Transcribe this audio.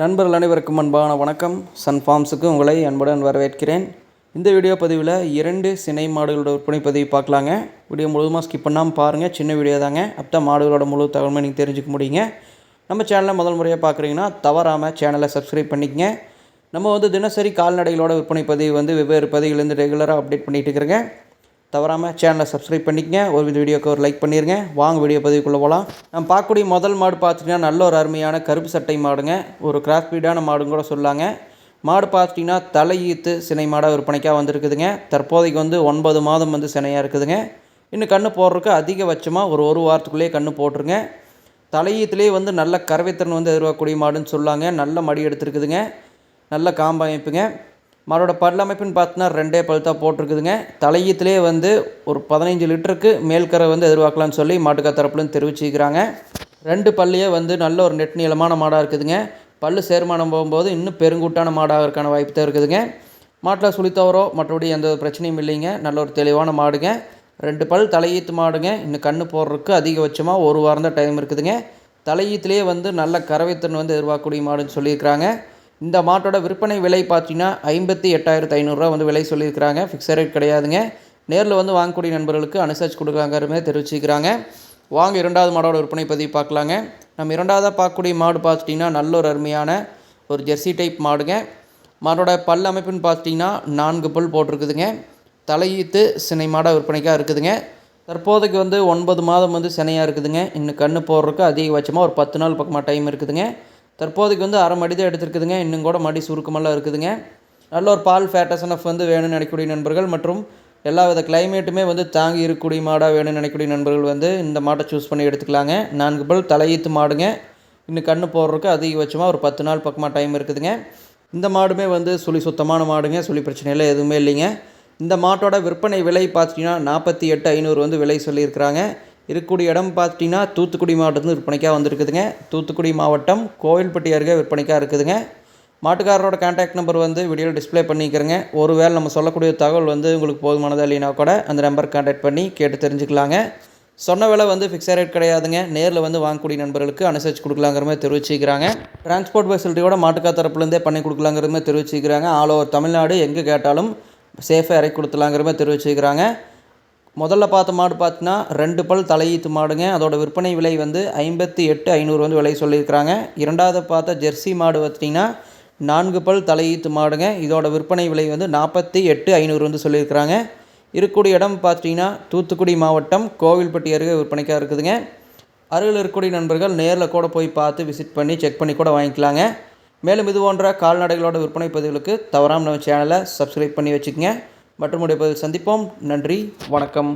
நண்பர்கள் அனைவருக்கும் அன்பான வணக்கம். சன் ஃபார்ம்ஸுக்கு உங்களை அன்புடன் வரவேற்கிறேன். இந்த வீடியோ பதிவில் இரண்டு சினை மாடுகளோட விற்பனை பதிவு பார்க்கலாங்க. வீடியோ முழுவதுமாக ஸ்கிப் பண்ணாமல் பாருங்கள் சின்ன வீடியோ தாங்க. அப்போ மாடுகளோட முழு தகவலுமே நீங்கள் தெரிஞ்சுக்க முடியுங்க. நம்ம சேனலை முதல் முறையாக பார்க்குறீங்கன்னா தவறாமல் சேனலை சப்ஸ்கிரைப் பண்ணிக்கங்க. நம்ம வந்து தினசரி கால்நடைகளோட விற்பனை பதிவு வந்து வெவ்வேறு பதிவுலேருந்து ரெகுலராக அப்டேட் பண்ணிகிட்டு இருக்கிறேங்க. தவறாமல் சேனலை சப்ஸ்கிரைப் பண்ணிக்கங்க. ஒரு வீடியோக்கு ஒரு லைக் பண்ணிடுங்க வாங்க வீடியோ பதிவுக்குள்ளே போகலாம் நம்ம பார்க்கக்கூடிய முதல் மாடு பார்த்துட்டிங்கன்னா நல்ல ஒரு அருமையான கருப்பு சட்டை மாடுங்க. ஒரு கிராஸ் பீடான மாடுங்க கூட சொல்லாங்க. மாடு பார்த்துட்டிங்கன்னா தலையீத்து சினை மாடாக விற்பனைக்காக வந்திருக்குதுங்க. தற்போதைக்கு வந்து ஒன்பது மாதம் வந்து சினையாக இருக்குதுங்க. இன்னும் கன்று போடுறதுக்கு அதிகபட்சமாக ஒரு ஒரு வாரத்துக்குள்ளேயே கன்று போட்டுருங்க. தலையீத்துலேயே வந்து நல்ல கறவைத்திறன் வந்து எதிர்பார்க்கக்கூடிய மாடுன்னு சொல்லாங்க. நல்ல மடி எடுத்துருக்குதுங்க. நல்ல காம்பமைப்புங்க மாடோட பல் அமைப்புன்னு பார்த்தோன்னா ரெண்டே பல் தான் போட்டிருக்குதுங்க. தலையீத்துலேயே வந்து ஒரு பதினைஞ்சு லிட்டருக்கு மேல்கரை வந்து எதிர்பார்க்கலான்னு சொல்லி மாட்டுக்கா தரப்புலன்னு தெரிவிச்சுக்கிறாங்க ரெண்டு பல்லையே வந்து நல்ல ஒரு நெட் நீளமான மாடாக இருக்குதுங்க. பல் சேர்மானம் போகும்போது இன்னும் பெருங்கூட்டான மாடாக இருக்கான வாய்ப்பு தான் இருக்குதுங்க. மாட்டில் சுழித்தவரோ மற்றபடி எந்த பிரச்சனையும் இல்லைங்க. நல்ல ஒரு தெளிவான மாடுங்க. ரெண்டு பல் தலையீத்து மாடுங்க. இன்னும் கன்று போடுறதுக்கு அதிகபட்சமாக ஒரு வாரம் தான் டைம் இருக்குதுங்க. தலையீத்துலேயே வந்து நல்ல கறவைத்திறன் வந்து எதிர்பார்க்கக்கூடிய மாடுன்னு சொல்லியிருக்கிறாங்க. இந்த மாட்டோட விற்பனை விலை பார்த்தீங்கன்னா ஐம்பத்தி எட்டாயிரத்து ஐநூறுரூவா வந்து விலை சொல்லியிருக்கிறாங்க. ஃபிக்ஸட் ரேட் கிடையாதுங்க. நேரில் வந்து வாங்கக்கூடிய நண்பர்களுக்கு அனுசரிச்சு கொடுக்குறாங்கிறமே தெரிவிச்சுக்கிறாங்க வாங்க இரண்டாவது மாடோட விற்பனை பதிவு பார்க்கலாங்க. நம்ம இரண்டாவதாக பார்க்கக்கூடிய மாடு பார்த்துட்டிங்கன்னா நல்ல ஒரு அருமையான ஒரு ஜெர்சி டைப் மாடுங்க. மாடோட பல் அமைப்புன்னு பார்த்துட்டிங்கன்னா நான்கு பல் போட்டிருக்குதுங்க. தலையீத்து சினை மாடாக விற்பனைக்காக இருக்குதுங்க. தற்போதைக்கு வந்து ஒன்பது மாதம் வந்து சினையாக இருக்குதுங்க. இன்னும் கன்று போடுறதுக்கு அதிகபட்சமாக ஒரு பத்து நாள் பக்கமாக டைம் இருக்குதுங்க. தற்போதைக்கு வந்து அரை மடி தான் எடுத்துருக்குதுங்க. இன்னும் கூட மடி சுருக்கமெல்லாம் இருக்குதுங்க. நல்ல ஒரு பால் ஃபேட்டசனஃப் வந்து வேணும்னு நினைக்கக்கூடிய நண்பர்கள் மற்றும் எல்லா வித கிளைமேட்டுமே வந்து தாங்கி இருக்கக்கூடிய மாடாக வேணும்னு நினைக்கக்கூடிய நண்பர்கள் வந்து இந்த மாட்டை சூஸ் பண்ணி எடுத்துக்கலாங்க. நான்கு பல் தலையீத்து மாடுங்க. இன்னும் கன்று போடுறதுக்கு அதிகபட்சமாக ஒரு பத்து நாள் பக்கமாக டைம் இருக்குதுங்க. இந்த மாடுமே வந்து சுழி சுத்தமான மாடுங்க. சுழி பிரச்சனையெல்லாம் எதுவுமே இல்லைங்க. இந்த மாட்டோட விற்பனை விலை பார்த்தீங்கன்னா நாற்பத்தி எட்டு ஐநூறு வந்து விலை சொல்லியிருக்கிறாங்க. இருக்கக்கூடிய இடம் பார்த்துட்டிங்கன்னா தூத்துக்குடி மாவட்டத்தில் விற்பனைக்காக வந்திருக்குதுங்க. தூத்துக்குடி மாவட்டம் கோவில்பட்டி அருகே விற்பனைக்காக இருக்குதுங்க. மாட்டுக்காரரோட கான்டாக்ட் நம்பர் வந்து வீடியோவில் டிஸ்பிளே பண்ணிக்கிறேங்க. ஒருவேளை நம்ம சொல்லக்கூடிய தகவல் வந்து உங்களுக்கு போதுமானதாக இல்லைனா கூட அந்த நம்பர் கான்டாக்ட் பண்ணி கேட்டு தெரிஞ்சுக்கலாங்க. சொன்ன விலை வந்து ஃபிக்ஸட் ரேட் கிடையாதுங்க. நேரில் வந்து வாங்கக்கூடிய நண்பர்களுக்கு அனுசரித்து கொடுக்கலாங்கிற மாதிரி தெரிவிச்சிக்கிறாங்க. டிரான்ஸ்போர்ட் ஃபெசிலிட்டியோட மாட்டுக்கா தரப்புலேருந்தே பண்ணி கொடுக்கலாங்கிற மாதிரி தெரிவிச்சிக்கிறாங்க. ஆல் ஓவர் தமிழ்நாடு எங்கே கேட்டாலும் சேஃபாக இறக்கி கொடுத்துலாங்கிற மாதிரி தெரிவிச்சிக்கிறாங்க. முதல்ல பார்த்த மாடு பார்த்தீங்கன்னா ரெண்டு பல் தலையீத்து மாடுங்க. அதோட விற்பனை விலை வந்து ஐம்பத்தி எட்டு ஐநூறு வந்து விலை சொல்லியிருக்கிறாங்க. இரண்டாவது பார்த்த ஜெர்சி மாடு பார்த்திங்கன்னா நான்கு பல் தலையீத்து மாடுங்க. இதோட விற்பனை விலை வந்து நாற்பத்தி எட்டு ஐநூறு வந்து சொல்லியிருக்கிறாங்க. இருக்கக்கூடிய இடம் பார்த்தீங்கன்னா தூத்துக்குடி மாவட்டம் கோவில்பட்டி அருகே விற்பனைக்காக இருக்குதுங்க. அருகில் இருக்கக்கூடிய நண்பர்கள் நேரில் கூட போய் பார்த்து விசிட் பண்ணி செக் பண்ணி கூட வாங்கிக்கலாங்க. மேலும் இது போன்ற கால்நடைகளோட விற்பனை பதிவுகளுக்கு தவறாமல் நம்ம சேனலை சப்ஸ்கிரைப் பண்ணி வச்சுக்கோங்க. மற்றும் பதில் சந்திப்போம். நன்றி. வணக்கம்.